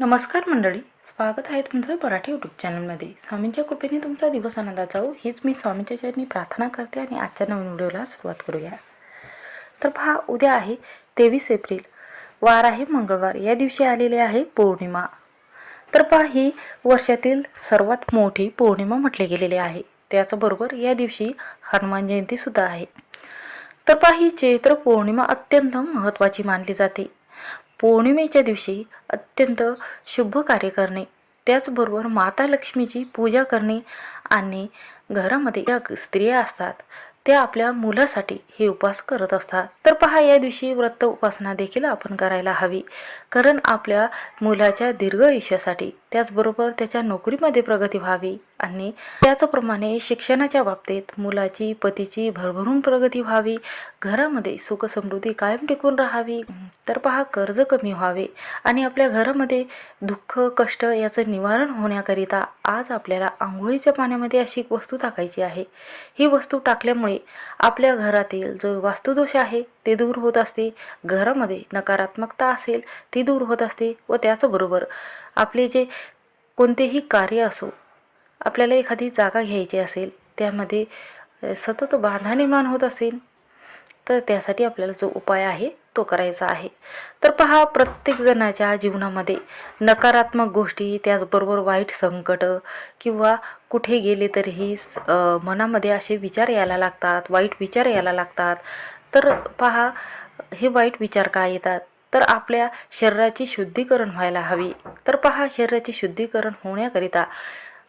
नमस्कार मंडळी स्वागत आहे तुमचं मराठी यूट्यूब चॅनलमध्ये स्वामींच्या कृपेने तुमचा दिवस आनंदात जाऊ हीच मी स्वामींच्या चरणी प्रार्थना करते आणि आजच्या नवीन व्हिडिओला सुरुवात करूया. तर पहा उद्या आहे तेवीस एप्रिल. वार आहे मंगळवार. या दिवशी आलेली आहे पौर्णिमा. तर पहा ही वर्षातील सर्वात मोठी पौर्णिमा म्हटले गेलेली आहे. त्याचबरोबर या दिवशी हनुमान जयंतीसुद्धा आहे. तर पहा ही चैत्र पौर्णिमा अत्यंत महत्त्वाची मानली जाते. पौर्णिमेच्या दिवशी अत्यंत शुभ कार्य करणे. त्याचबरोबर माता लक्ष्मीची पूजा करणे आणि घरामध्ये ज्या स्त्रिया असतात त्या आपल्या मुलासाठी हे उपास करत असतात. तर पहा या दिवशी व्रत उपासना देखील आपण करायला हवी. कारण आपल्या मुलाच्या दीर्घ आयुष्यासाठी त्याचबरोबर त्याच्या नोकरीमध्ये प्रगती व्हावी आणि त्याचप्रमाणे शिक्षणाच्या बाबतीत मुलाची पतीची भरभरून प्रगती व्हावी घरामध्ये सुखसमृद्धी कायम टिकून राहावी तर पहा कर्ज कमी व्हावे आणि आपल्या घरामध्ये दुःख कष्ट याचं निवारण होण्याकरिता आज आपल्याला आंघोळीच्या पाण्यामध्ये अशी एक वस्तू टाकायची आहे. ही वस्तू टाकल्यामुळे आपल्या घरातील जो वास्तुदोष आहे ते दूर होत असते. घरामध्ये नकारात्मकता असेल ती दूर होत असते व त्याचबरोबर आपले जे कोणतेही कार्य असो आपल्याला एखादी जागा घ्यायची असेल त्यामध्ये सतत बाधा निर्माण होत असेल तर त्यासाठी आपल्याला जो उपाय आहे तो करायचा आहे. तर पहा प्रत्येक जणाच्या जीवनामध्ये नकारात्मक गोष्टी त्याचबरोबर वाईट संकट किंवा कुठे गेले तरीही मनामध्ये असे विचार यायला लागतात वाईट विचार यायला लागतात. तर पहा हे वाईट विचार का येतात? तर आपल्या शरीराची शुद्धीकरण व्हायला हवी. तर पहा शरीराची शुद्धीकरण होण्याकरिता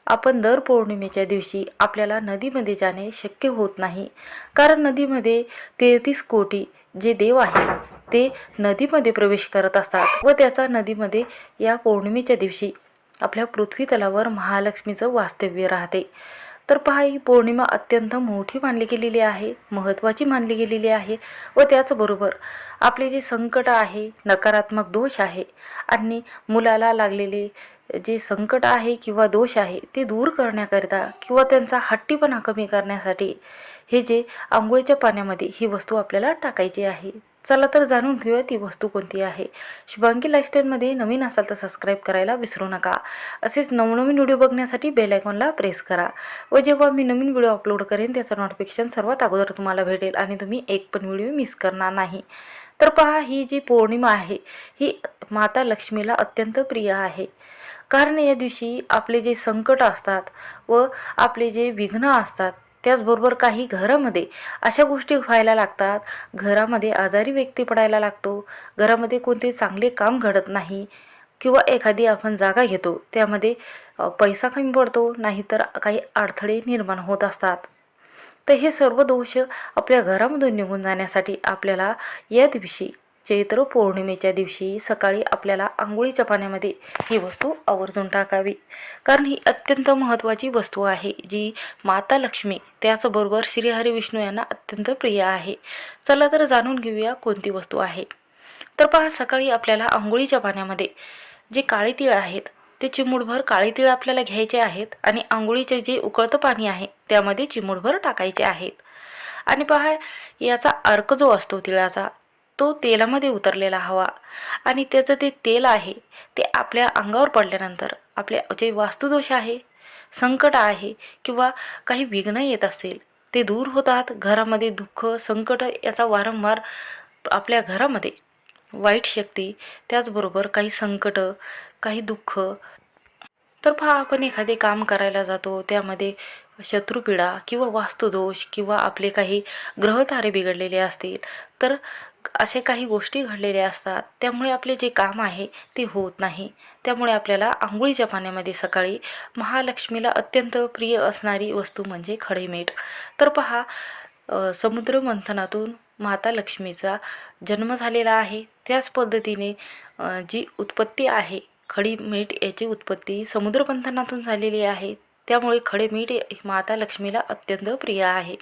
आपण दर पौर्णिमेच्या दिवशी आपल्याला नदीमध्ये जाणे शक्य होत नाही. कारण नदीमध्ये तेहतीस कोटी जे देव आहेत ते नदीमध्ये प्रवेश करत असतात व त्याचा नदीमध्ये या पौर्णिमेच्या दिवशी आपल्या पृथ्वी तलावर महालक्ष्मीचं वास्तव्य राहते. तर पहा ही पौर्णिमा अत्यंत मोठी मानली गेलेली आहे महत्त्वाची मानली गेलेली आहे व त्याचबरोबर आपले जे संकट आहे नकारात्मक दोष आहे आणि मुलाला लागलेले जे संकट आहे किंवा दोष आहे ते दूर करण्याकरिता किंवा त्यांचा हट्टीपणा कमी करण्यासाठी हे जे आंघोळीच्या पाण्यामध्ये ही वस्तू आपल्याला टाकायची आहे. चला तर जाणून घेऊया ती वस्तू कोणती आहे. शुभांगी लाईफस्टाईलमध्ये नवीन असाल तर सबस्क्राईब करायला विसरू नका. असेच नवनवीन व्हिडिओ बघण्यासाठी बेल आयकॉनला प्रेस करा. व जेव्हा मी नवीन व्हिडिओ अपलोड करेन त्याचं नोटिफिकेशन सर्वात अगोदर तुम्हाला भेटेल आणि तुम्ही एक पण व्हिडिओ मिस करणार नाही. तर पहा ही जी पौर्णिमा आहे ही माता लक्ष्मीला अत्यंत प्रिय आहे. कारण या दिवशी आपले जे संकट असतात व आपले जे विघ्न असतात त्याचबरोबर काही घरामध्ये अशा गोष्टी व्हायला लागतात. घरामध्ये आजारी व्यक्ती पडायला लागतो. घरामध्ये कोणते चांगले काम घडत नाही किंवा एखादी आपण जागा घेतो त्यामध्ये पैसा कमी पडतो नाहीतर काही अडथळे निर्माण होत असतात. तर हे सर्व दोष आपल्या घरामधून निघून जाण्यासाठी आपल्याला या दिवशी चैत्र पौर्णिमेच्या दिवशी सकाळी आपल्याला आंघोळीच्या पाण्यामध्ये ही वस्तू आवर्जून टाकावी. कारण ही अत्यंत महत्त्वाची वस्तू आहे जी माता लक्ष्मी त्याचबरोबर श्रीहरी विष्णू यांना अत्यंत प्रिय आहे. चला तर जाणून घेऊया कोणती वस्तू आहे. तर पहा सकाळी आपल्याला आंघोळीच्या पाण्यामध्ये जे काळे तीळ आहेत ते चिमूडभर काळे तीळ आपल्याला घ्यायचे आहेत आणि आंघोळीचे जे उकळतं पाणी आहे त्यामध्ये चिमूडभर टाकायचे आहेत. आणि पहा याचा अर्क जो असतो तिळाचा तो तेलामध्ये उतरलेला हवा. आणि त्याचं ते तेल आहे ते आपल्या अंगावर पडल्यानंतर आपल्या जे वास्तुदोष आहे संकट आहे किंवा काही विघ्न येत असेल ते दूर होतात. घरामध्ये दुःख संकट याचा वारंवार आपल्या घरामध्ये वाईट शक्ती त्याचबरोबर काही संकट काही दुःख. तर पहा आपण एखादे काम करायला जातो त्यामध्ये शत्रुपीडा किंवा वास्तुदोष किंवा आपले काही ग्रहतारे बिघडलेले असतील तर असे काही गोष्टी घडलेल्या असतात. त्यामुळे आपले जे काम आहे ते होत नाही. त्यामुळे आपल्याला आंघोळीच्या पाण्यामध्ये सकाळी महालक्ष्मीला अत्यंत प्रिय असणारी वस्तू म्हणजे खडेमीठ. तर पहा समुद्र मंथनातून माता लक्ष्मीचा जन्म झालेला आहे. त्याच पद्धतीने जी उत्पत्ती आहे खडी मीठ याची उत्पत्ती समुद्रपंथनातून झालेली आहे. त्यामुळे खडे मीठ माता लक्ष्मीला अत्यंत प्रिय आहे.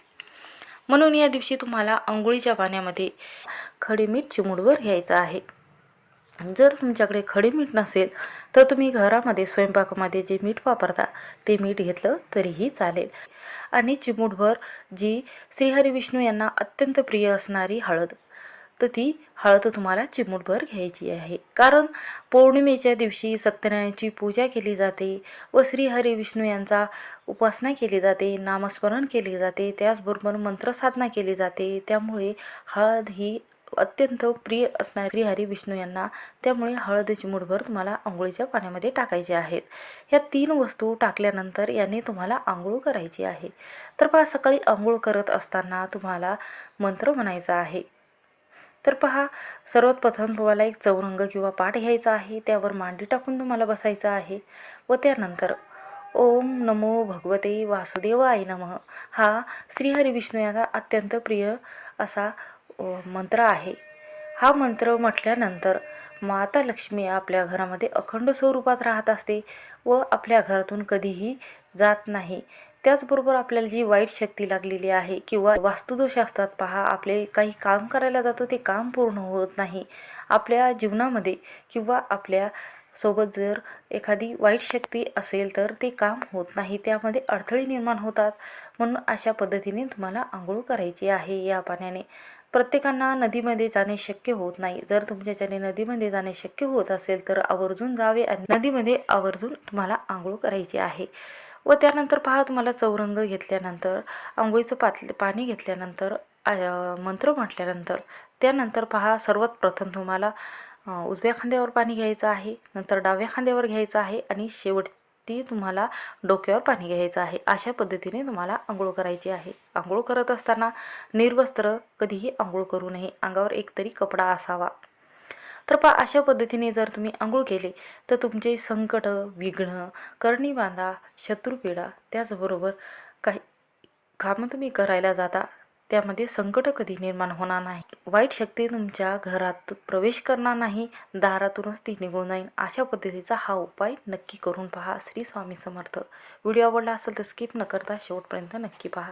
म्हणून या दिवशी तुम्हाला आंघोळीच्या पाण्यामध्ये खडे मीठ चिमूडवर घ्यायचं आहे. जर तुमच्याकडे खडे मीठ नसेल तर तुम्ही घरामध्ये स्वयंपाकामध्ये जे मीठ वापरता ते मीठ घेतलं तरीही चालेल. आणि चिमूटभर जी श्रीहरी विष्णू यांना अत्यंत प्रिय असणारी हळद. तर ती हळद तुम्हाला चिमूटभर घ्यायची आहे. कारण पौर्णिमेच्या दिवशी सत्यनारायणाची पूजा केली जाते व श्रीहरी विष्णू यांचा उपासना केली जाते नामस्मरण केले जाते त्याचबरोबर मंत्रसाधना केली जाते. त्यामुळे हळद ही अत्यंत प्रिय असणारी श्रीहरी विष्णू यांना त्यामुळे हळद चिमूटभर तुम्हाला आंघोळीच्या पाण्यामध्ये टाकायचे आहेत. ह्या तीन वस्तू टाकल्यानंतर याने तुम्हाला आंघोळ करायची आहे. तर पहा सकाळी आंघोळ करत असताना तुम्हाला मंत्र म्हणायचा आहे. तर पहा सर्वात प्रथम तुम्हाला एक चौरंग किंवा पाठ घ्यायचा आहे त्यावर मांडी टाकून तुम्हाला बसायचं आहे व त्यानंतर ओम नमो भगवते वासुदेवाय नमः. हा श्रीहरी विष्णू याचा अत्यंत प्रिय असा मंत्र आहे. हा मंत्र म्हटल्यानंतर माता लक्ष्मी आपल्या घरामध्ये अखंड स्वरूपात राहत असते व आपल्या घरातून कधीही जात नाही. त्याचबरोबर आपल्याला जी वाईट शक्ती लागलेली आहे किंवा वास्तुदोष असतात पहा आपले काही काम करायला जातो ते काम पूर्ण होत नाही. आपल्या जीवनामध्ये किंवा आपल्यासोबत जर एखादी वाईट शक्ती असेल तर ते काम होत नाही त्यामध्ये अडथळे निर्माण होतात. म्हणून अशा पद्धतीने तुम्हाला आंघोळ करायची आहे या पाण्याने. प्रत्येकांना नदीमध्ये जाणे शक्य होत नाही. जर तुमच्याच्याने नदीमध्ये जाणे शक्य होत असेल तर आवर्जून जावे आणि नदीमध्ये आवर्जून तुम्हाला आंघोळ करायची आहे. व त्यानंतर पहा तुम्हाला चौरंग घेतल्यानंतर आंघोळीचं पातले पाणी घेतल्यानंतर मंत्र म्हटल्यानंतर त्यानंतर पहा सर्वात प्रथम तुम्हाला उजव्या खांद्यावर पाणी घ्यायचं आहे नंतर डाव्या खांद्यावर घ्यायचं आहे आणि शेवटी तुम्हाला डोक्यावर पाणी घ्यायचं आहे. अशा पद्धतीने तुम्हाला आंघोळ करायची आहे. आंघोळ करत असताना निर्वस्त्र कधीही आंघोळ करू नये. अंगावर एकतरी कपडा असावा. तर पा अशा पद्धतीने जर तुम्ही आंघोळ केले तर तुमचे संकट विघ्न करणी बांधा शत्रुपीडा त्याचबरोबर काही कामं तुम्ही करायला जाता त्यामध्ये संकट कधी निर्माण होणार नाही. वाईट शक्ती तुमच्या घरात प्रवेश करणार नाही दारातूनच ती निघून जाईल. अशा पद्धतीचा हा उपाय नक्की करून पहा श्री स्वामी समर्थ. व्हिडिओ आवडला असेल तर स्किप न करता शेवटपर्यंत नक्की पहा.